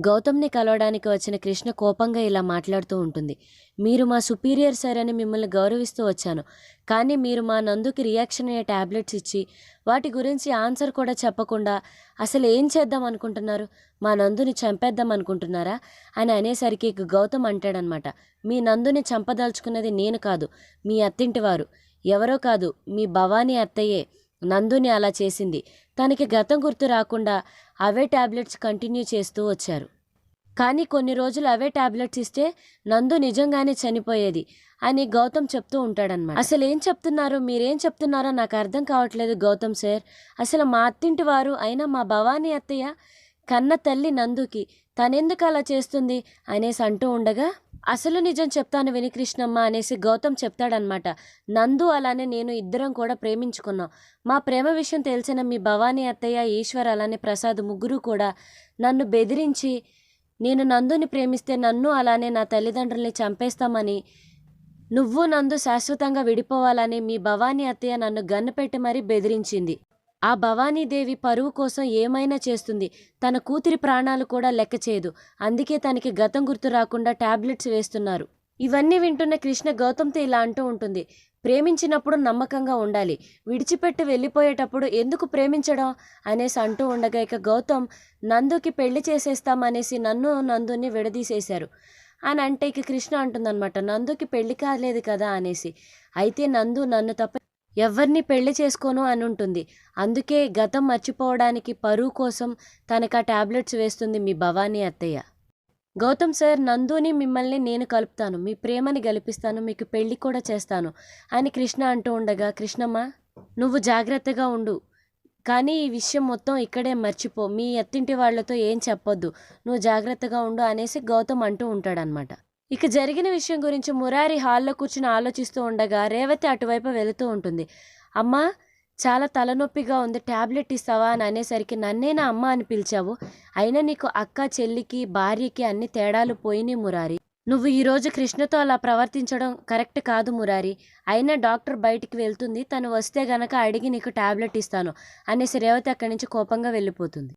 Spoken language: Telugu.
గౌతమ్ని కలవడానికి వచ్చిన కృష్ణ కోపంగా ఇలా మాట్లాడుతూ ఉంటుంది. మీరు మా సుపీరియర్ సార్ అని మిమ్మల్ని గౌరవిస్తూ వచ్చాను. కానీ మీరు మా నందుకి రియాక్షన్ అయ్యే ట్యాబ్లెట్స్ ఇచ్చి వాటి గురించి ఆన్సర్ కూడా చెప్పకుండా అసలు ఏం చేద్దాం అనుకుంటున్నారు? మా నందుని చంపేద్దాం అనుకుంటున్నారా? అని అనేసరికి గౌతమ్ అంటాడనమాట. మీ నందుని చంపదలుచుకున్నది నేను కాదు మీ అత్తింటి వారు ఎవరో కాదు మీ భవానీ అత్తయ్యే. నందుని అలా చేసింది. తనకి గతం గుర్తు రాకుండా అవే టాబ్లెట్స్ కంటిన్యూ చేస్తూ వచ్చారు. కానీ కొన్ని రోజులు అవే టాబ్లెట్స్ ఇస్తే నందు నిజంగానే చనిపోయేది అని గౌతమ్ చెప్తూ ఉంటాడనమాట అసలు ఏం చెప్తున్నారు? మీరేం చెప్తున్నారో నాకు అర్థం కావట్లేదు గౌతమ్ సార్. అసలు మా అత్తింటి వారు అయినా మా భవానీ అత్తయ్య కన్న తల్లి నందుకి తనెందుకు అలా చేస్తుంది అనేసి అంటూ ఉండగా అసలు నిజం చెప్తాను విని కృష్ణమ్మ అనేసి గౌతమ్ చెప్తాడనమాట నందు అలానే నేను ఇద్దరం కూడా ప్రేమించుకున్నాం. మా ప్రేమ విషయం తెలిసిన మీ భవానీ అత్తయ్య ఈశ్వర్ అలానే ప్రసాద్ ముగ్గురు కూడా నన్ను బెదిరించి నేను నందుని ప్రేమిస్తే నన్ను అలానే నా తల్లిదండ్రుల్ని చంపేస్తామని నువ్వు నందు శాశ్వతంగా విడిపోవాలని మీ భవానీ అత్తయ్య నన్ను గన్ను పెట్టి మరీ బెదిరించింది. ఆ భవానీదేవి పరువు కోసం ఏమైనా చేస్తుంది? తన కూతురి ప్రాణాలు కూడా లెక్క చేయదు. అందుకే తనకి గతం గుర్తు రాకుండా టాబ్లెట్స్ వేస్తున్నారు. ఇవన్నీ వింటున్న కృష్ణ గౌతమ్తో ఇలా అంటూ ఉంటుంది. ప్రేమించినప్పుడు నమ్మకంగా ఉండాలి. విడిచిపెట్టి వెళ్ళిపోయేటప్పుడు ఎందుకు ప్రేమించడం? అనేసి అంటూ ఉండగా ఇక గౌతమ్ నందుకి పెళ్ళి చేసేస్తామనేసి నన్ను నందుని విడదీసేశారు. అని అంటే ఇక కృష్ణ అంటుందన్నమాట నందుకి పెళ్ళి కాలేదు కదా అనేసి. అయితే నందు నన్ను తప్ప ఎవరిని పెళ్ళి చేసుకోను అని ఉంటుంది అందుకే గతం మర్చిపోవడానికి పరువు కోసం తనకు ఆ టాబ్లెట్స్ వేస్తుంది మీ భవానీ అత్తయ్య. గౌతమ్ సార్ నందుని మిమ్మల్ని నేను కలుపుతాను. మీ ప్రేమని గెలిపిస్తాను. మీకు పెళ్ళి కూడా చేస్తాను అని కృష్ణ అంటూ ఉండగా కృష్ణమ్మ నువ్వు జాగ్రత్తగా ఉండు. కానీ ఈ విషయం మొత్తం ఇక్కడే మర్చిపో. మీ ఎత్తింటి వాళ్ళతో ఏం చెప్పొద్దు. నువ్వు జాగ్రత్తగా ఉండు అనేసి గౌతమ్ అంటూ ఉంటాడనమాట ఇక జరిగిన విషయం గురించి మురారి హాల్లో కూర్చుని ఆలోచిస్తూ ఉండగా రేవతి అటువైపు వెళుతూ ఉంటుంది. అమ్మా చాలా తలనొప్పిగా ఉంది ట్యాబ్లెట్ ఇస్తావా? అని అనేసరికి నన్నేనా అమ్మ అని పిలిచావు. అయినా నీకు అక్క చెల్లికి భార్యకి అన్ని తేడాలు పోయినాయి మురారి. నువ్వు ఈరోజు కృష్ణతో అలా ప్రవర్తించడం కరెక్ట్ కాదు మురారి. అయినా డాక్టర్ బయటికి వెళ్తుంది. తను వస్తే గనక అడిగి నీకు టాబ్లెట్ ఇస్తాను. అనేసి రేవతి అక్కడి నుంచి కోపంగా వెళ్ళిపోతుంది.